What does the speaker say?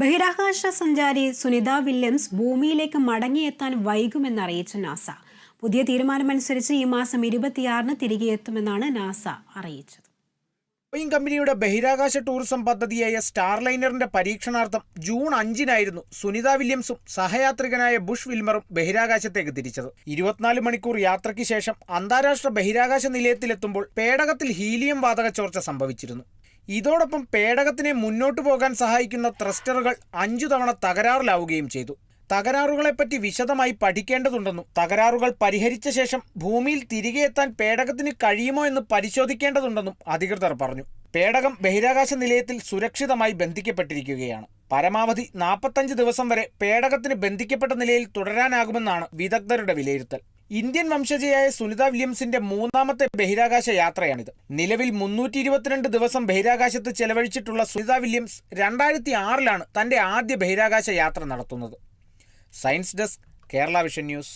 ബഹിരാകാശ സഞ്ചാരി സുനിത വില്യംസ് ഭൂമിയിലേക്ക് മടങ്ങിയെത്താൻ വൈകുമെന്ന് അറിയിച്ച നാസ. പുതിയ തീരുമാനമനുസരിച്ച് ഈ മാസം ഇരുപത്തിയാറിന് തിരികെ എത്തുമെന്നാണ് നാസ അറിയിച്ചത്. ബോയിങ് കമ്പനിയുടെ ബഹിരാകാശ ടൂറിസം പദ്ധതിയായ സ്റ്റാർലൈനറിന്റെ പരീക്ഷണാർത്ഥം ജൂൺ അഞ്ചിനായിരുന്നു സുനിത വില്യംസും സഹയാത്രികനായ ബുഷ് വിൽമറും ബഹിരാകാശത്തേക്ക് തിരിച്ചത്. ഇരുപത്തിനാല് മണിക്കൂർ യാത്രയ്ക്ക് ശേഷം അന്താരാഷ്ട്ര ബഹിരാകാശ നിലയത്തിലെത്തുമ്പോൾ പേടകത്തിൽ ഹീലിയം വാതക ചോർച്ച സംഭവിച്ചിരുന്നു. ഇതോടൊപ്പം പേടകത്തിനെ മുന്നോട്ടു പോകാൻ സഹായിക്കുന്ന ത്രസ്റ്ററുകൾ അഞ്ചു തവണ തകരാറിലാവുകയും ചെയ്തു. തകരാറുകളെപ്പറ്റി വിശദമായി പഠിക്കേണ്ടതുണ്ടെന്നും തകരാറുകൾ പരിഹരിച്ച ശേഷം ഭൂമിയിൽ തിരികെ എത്താൻ പേടകത്തിന് കഴിയുമോ എന്ന് പരിശോധിക്കേണ്ടതുണ്ടെന്നും അധികൃതർ പറഞ്ഞു. പേടകം ബഹിരാകാശ നിലയത്തിൽ സുരക്ഷിതമായി ബന്ധിക്കപ്പെട്ടിരിക്കുകയാണ്. പരമാവധി നാൽപ്പത്തഞ്ച് ദിവസം വരെ പേടകത്തിന് ബന്ധിക്കപ്പെട്ട നിലയിൽ തുടരാനാകുമെന്നാണ് വിദഗ്ധരുടെ വിലയിരുത്തൽ. ഇന്ത്യൻ വംശജയായ സുനിത വില്യംസിന്റെ മൂന്നാമത്തെ ബഹിരാകാശ യാത്രയാണിത്. നിലവിൽ മുന്നൂറ്റി ഇരുപത്തിരണ്ട് ദിവസം ബഹിരാകാശത്ത് ചെലവഴിച്ചിട്ടുള്ള സുനിത വില്യംസ് രണ്ടായിരത്തി ആറിലാണ് തന്റെ ആദ്യ ബഹിരാകാശ യാത്ര നടത്തുന്നത്. Science desk Kerala vision news.